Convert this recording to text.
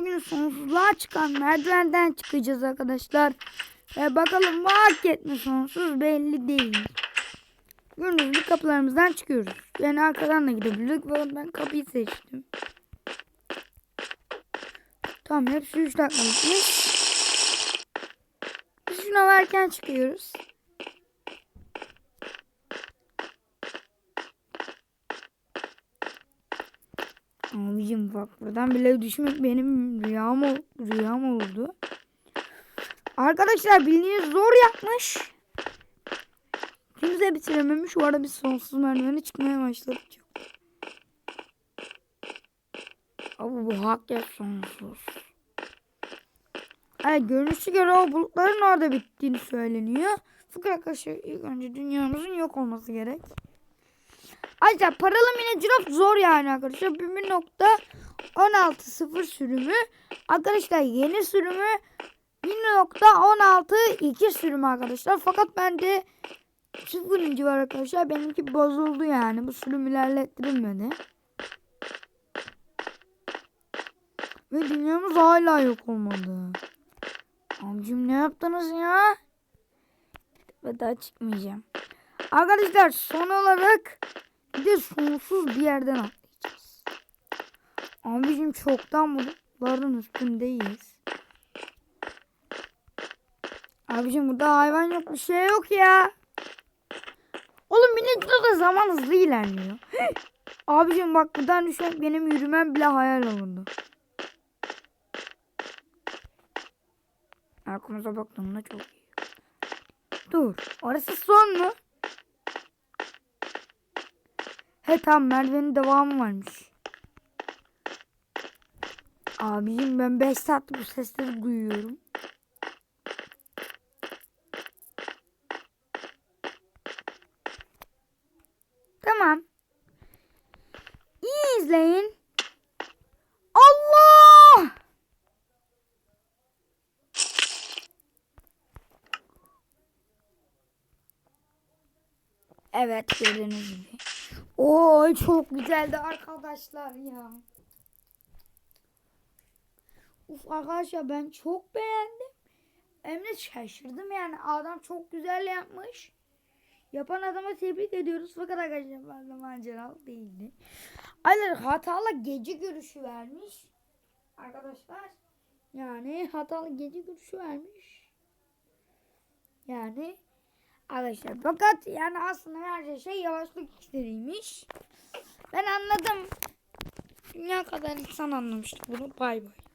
bugün sonsuzluğa çıkan merdivenden çıkacağız arkadaşlar. Ve bakalım market mi sonsuz belli değil. Gördüğünüz gibi kapılarımızdan çıkıyoruz. Yani arkadan da gidebilirdik. Fakat ben kapıyı seçtim. Tamam hepsi 3 dakikalıkmış. Şuna varken çıkıyoruz. Abicim bak buradan bile düşmek benim rüyam, rüyam oldu. Arkadaşlar bildiğiniz zor yapmış. Kimse bitirememiş. Bu arada biz sonsuz merdivene çıkmaya başladık. Ama bu hakikaten sonsuz. Evet, görünüşe göre o bulutların orada bittiğini söyleniyor. Fakat arkadaşlar ilk önce dünyamızın yok olması gerek. Ayrıca paralı mini drop zor yani arkadaşlar. 1.16.0 sürümü. Arkadaşlar yeni sürümü 1.16 2 sürümü arkadaşlar. Fakat bende 0. var arkadaşlar. Benimki bozuldu yani. Bu sürüm ilerlettirilmedi. Ve dünyamız hala yok olmadı. Amcım ne yaptınız ya? Ve daha çıkmayacağım. Arkadaşlar son olarak bir de sonsuz bir yerden atlayacağız. Abicim çoktan bulutların üstündeyiz. Abicim burada hayvan yok bir şey yok ya. Oğlum millet da zaman hızlı ilerliyor. Abicim bak buradan düşmek benim yürümem bile hayal olurdu. Arkamıza baktığımda çok iyi. Dur. Orası son mu? He tamam merdivenin devamı varmış. Abicim ben 5 saat bu sesleri duyuyorum. Tamam. İyi izleyin. Allah! Evet gördüğünüz gibi. Oo çok güzeldi arkadaşlar ya. Uf arkadaşlar ben çok beğendim. Hem de şaşırdım yani adam çok güzel yapmış. Yapan adama tebrik ediyoruz fakat arkadaşlar fazla maceralı değildi. Aylar hatalı gece görüşü vermiş. Arkadaşlar yani hatalı gece görüşü vermiş. Yani Arkadaşlar fakat yani aslında her şey yavaşlık iksiriymiş. Ben anladım. Dünya kadar insan anlamıştı bunu. Bay bay.